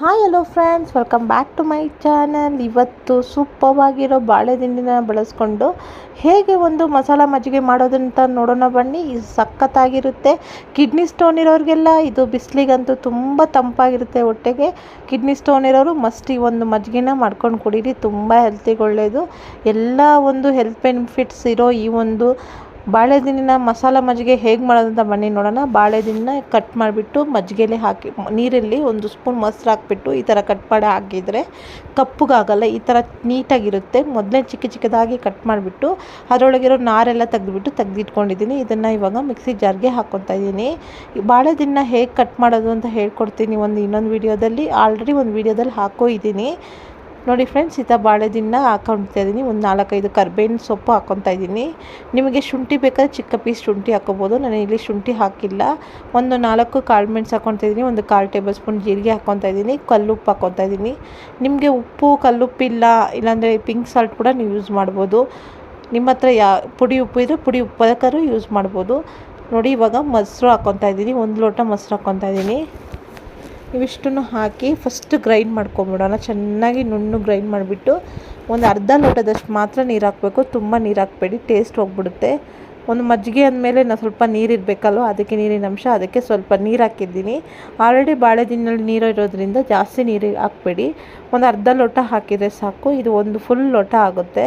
Hi hello friends welcome back to my channel ಇವತ್ತು ಸೂಪವಾಗಿರೋ ಬಾಳೆ ದಿಂಡಿನ ಬಳಸ್ಕೊಂಡು ಹೇಗೆ ಒಂದು ಮಸಾಲ ಮಜ್ಜಿಗೆ ಮಾಡೋದಂತ ನೋಡೋಣ ಬನ್ನಿ. ಇದು ಸಖತ್ತಾಗಿರುತ್ತೆ. ಕಿಡ್ನಿ ಸ್ಟೋನ್ ಇರೋರಿಗೆಲ್ಲ ಇದು ಬಿಸಿಲಿಗಂತೂ ತುಂಬ ತಂಪಾಗಿರುತ್ತೆ ಹೊಟ್ಟೆಗೆ. ಕಿಡ್ನಿ ಸ್ಟೋನ್ ಇರೋರು ಮಸ್ಟ್ ಈ ಒಂದು ಮಜ್ಜಿಗೆನ ಮಾಡ್ಕೊಂಡು ಕುಡೀರಿ. ತುಂಬ ಹೆಲ್ತಿಗೆ ಒಳ್ಳೆಯದು ಎಲ್ಲ ಒಂದು ಹೆಲ್ತ್ ಬೆನಿಫಿಟ್ಸ್ ಇರೋ ಈ ಒಂದು ಬಾಳೆದಿನ ಮಸಾಲ ಮಜ್ಜಿಗೆ ಹೇಗೆ ಮಾಡೋದಂತ ಬನ್ನಿ ನೋಡೋಣ. ಬಾಳೆದಿನ ಕಟ್ ಮಾಡಿಬಿಟ್ಟು ಮಜ್ಜಿಗೆಲೆ ಹಾಕಿ, ನೀರಲ್ಲಿ ಒಂದು ಸ್ಪೂನ್ ಮೊಸರು ಹಾಕ್ಬಿಟ್ಟು ಈ ಥರ ಕಟ್ ಮಾಡಿ ಹಾಕಿದರೆ ಕಪ್ಪಗಾಗಲ್ಲ, ಈ ಥರ ನೀಟಾಗಿರುತ್ತೆ. ಮೊದಲೇ ಚಿಕ್ಕ ಚಿಕ್ಕದಾಗಿ ಕಟ್ ಮಾಡಿಬಿಟ್ಟು ಅದರೊಳಗಿರೋ ನಾರೆಲ್ಲ ತೆಗೆದುಬಿಟ್ಟು ತೆಗೆದಿಟ್ಕೊಂಡಿದ್ದೀನಿ. ಇದನ್ನು ಇವಾಗ ಮಿಕ್ಸಿ ಜಾರ್ಗೆ ಹಾಕ್ಕೊತಾ ಇದ್ದೀನಿ. ಬಾಳೆದಿನ ಹೇಗೆ ಕಟ್ ಮಾಡೋದು ಅಂತ ಹೇಳ್ಕೊಡ್ತೀನಿ ಒಂದು ಇನ್ನೊಂದು ವೀಡಿಯೋದಲ್ಲಿ. ಆಲ್ರೆಡಿ ಒಂದು ವೀಡಿಯೋದಲ್ಲಿ ಹಾಕೋ ಇದ್ದೀನಿ. ನೋಡಿ ಫ್ರೆಂಡ್ಸ್ ಈ ಥರ ಬಾಳೆದಿನ ಹಾಕೊಳ್ತಾ ಇದ್ದೀನಿ ಒಂದು ನಾಲ್ಕೈದು ಕರ್ಬೇವಿನ ಸೊಪ್ಪು ಹಾಕೊತಾ ಇದ್ದೀನಿ ನಿಮಗೆ ಶುಂಠಿ ಬೇಕಾದ್ರೆ ಚಿಕ್ಕ ಪೀಸ್ ಶುಂಠಿ ಹಾಕೋಬೋದು. ನಾನು ಇಲ್ಲಿ ಶುಂಠಿ ಹಾಕಿಲ್ಲ. ಒಂದು ನಾಲ್ಕು ಕಾಳು ಮೆಣಸು ಹಾಕೊತಾ ಇದ್ದೀನಿ ಒಂದು ಕಾಲು ಟೇಬಲ್ ಸ್ಪೂನ್ ಜೀರಿಗೆ ಹಾಕೊತಾ ಇದ್ದೀನಿ ಕಲ್ಲುಪ್ಪು ಹಾಕೊತಾ ಇದ್ದೀನಿ ನಿಮಗೆ ಉಪ್ಪು, ಕಲ್ಲುಪ್ಪಿಲ್ಲ, ಇಲ್ಲಾಂದರೆ ಪಿಂಕ್ ಸಾಲ್ಟ್ ಕೂಡ ನೀವು ಯೂಸ್ ಮಾಡ್ಬೋದು. ನಿಮ್ಮ ಹತ್ರ ಯಾ, ಪುಡಿ ಉಪ್ಪು ಇದ್ದರೆ ಪುಡಿ ಉಪ್ಪು ಯೂಸ್ ಮಾಡ್ಬೋದು. ನೋಡಿ ಇವಾಗ ಮೊಸರು ಹಾಕ್ಕೊತಾ ಇದ್ದೀನಿ ಒಂದು ಲೋಟ ಮೊಸರು ಹಾಕ್ಕೊತಾ ಇದ್ದೀನಿ ಇವಿಷ್ಟನ್ನು ಹಾಕಿ ಫಸ್ಟ್ ಗ್ರೈಂಡ್ ಮಾಡ್ಕೊಂಬಿಡೋಣ. ಚೆನ್ನಾಗಿ ನುಣ್ಣು ಗ್ರೈಂಡ್ ಮಾಡಿಬಿಟ್ಟು ಒಂದು ಅರ್ಧ ಲೋಟದಷ್ಟು ಮಾತ್ರ ನೀರು ಹಾಕಬೇಕು. ತುಂಬ ನೀರು ಹಾಕಬೇಡಿ ಟೇಸ್ಟ್ ಹೋಗ್ಬಿಡುತ್ತೆ. ಒಂದು ಮಜ್ಜಿಗೆ ಅಂದಮೇಲೆ ನಾನು ಸ್ವಲ್ಪ ನೀರು ಇರಬೇಕಲ್ವ? ಅದಕ್ಕೆ ನೀರಿನ ಅಂಶ, ಅದಕ್ಕೆ ಸ್ವಲ್ಪ ನೀರು ಹಾಕಿದ್ದೀನಿ. ಆಲ್ರೆಡಿ ಬಾಳೆದಿನಲ್ಲಿ ನೀರು ಇರೋದ್ರಿಂದ ಜಾಸ್ತಿ ನೀರು ಹಾಕಬೇಡಿ. ಒಂದು ಅರ್ಧ ಲೋಟ ಹಾಕಿದರೆ ಸಾಕು. ಇದು ಒಂದು ಫುಲ್ ಲೋಟ ಆಗುತ್ತೆ.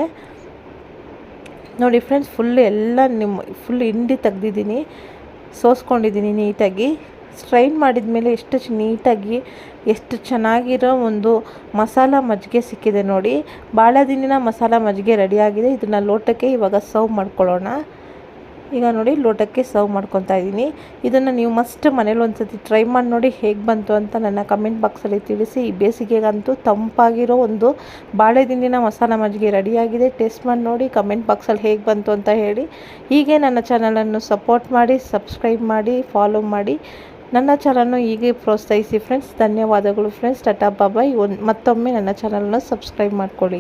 ನೋಡಿ ಫ್ರೆಂಡ್ಸ್ ಫುಲ್ ಎಲ್ಲ ನಿಮ್ಮ ಫುಲ್ ಹಿಂಡಿ ತೆಗ್ದಿದ್ದೀನಿ. ಸೋಸ್ಕೊಂಡಿದ್ದೀನಿ ನೀಟಾಗಿ. ಸ್ಟ್ರೈನ್ ಮಾಡಿದ ಮೇಲೆ ಎಷ್ಟು ನೀಟಾಗಿ ಎಷ್ಟು ಚೆನ್ನಾಗಿರೋ ಒಂದು ಮಸಾಲ ಮಜ್ಜಿಗೆ ಸಿಕ್ಕಿದೆ ನೋಡಿ. ಬಾಳೆದಿನ ಮಸಾಲ ಮಜ್ಜಿಗೆ ರೆಡಿಯಾಗಿದೆ ಇದನ್ನು ಲೋಟಕ್ಕೆ ಇವಾಗ ಸರ್ವ್ ಮಾಡ್ಕೊಳ್ಳೋಣ. ಈಗ ನೋಡಿ ಲೋಟಕ್ಕೆ ಸರ್ವ್ ಮಾಡ್ಕೊತಾ ಇದ್ದೀನಿ. ಇದನ್ನು ನೀವು ಮಸ್ಟ್ ಮನೇಲಿ ಒಂದು ಸತಿ ಟ್ರೈ ಮಾಡಿ ನೋಡಿ ಹೇಗೆ ಬಂತು ಅಂತ ನನ್ನ ಕಮೆಂಟ್ ಬಾಕ್ಸಲ್ಲಿ ತಿಳಿಸಿ. ಈ ಬೇಸಿಗೆಗಂತೂ ತಂಪಾಗಿರೋ ಒಂದು ಬಾಳೆದಿಂಡಿನ ಮಸಾಲ ಮಜ್ಜಿಗೆ ರೆಡಿಯಾಗಿದೆ ಟೇಸ್ಟ್ ಮಾಡಿ ನೋಡಿ ಕಮೆಂಟ್ ಬಾಕ್ಸಲ್ಲಿ ಹೇಗೆ ಬಂತು ಅಂತ ಹೇಳಿ. ಹೀಗೆ ನನ್ನ ಚಾನಲನ್ನು ಸಪೋರ್ಟ್ ಮಾಡಿ ಸಬ್ಸ್ಕ್ರೈಬ್ ಮಾಡಿ ಫಾಲೋ ಮಾಡಿ. ನನ್ನ ಚಾನಲ್ನ ಹೀಗೆ ಪ್ರೋತ್ಸಾಹಿಸಿ ಫ್ರೆಂಡ್ಸ್ ಧನ್ಯವಾದಗಳು ಫ್ರೆಂಡ್ಸ್ ಟಾಟಾ ಬಾಬಾಯ್ ಒಂದು ಮತ್ತೊಮ್ಮೆ ನನ್ನ ಚಾನಲ್ನ ಸಬ್ಸ್ಕ್ರೈಬ್ ಮಾಡ್ಕೊಳ್ಳಿ.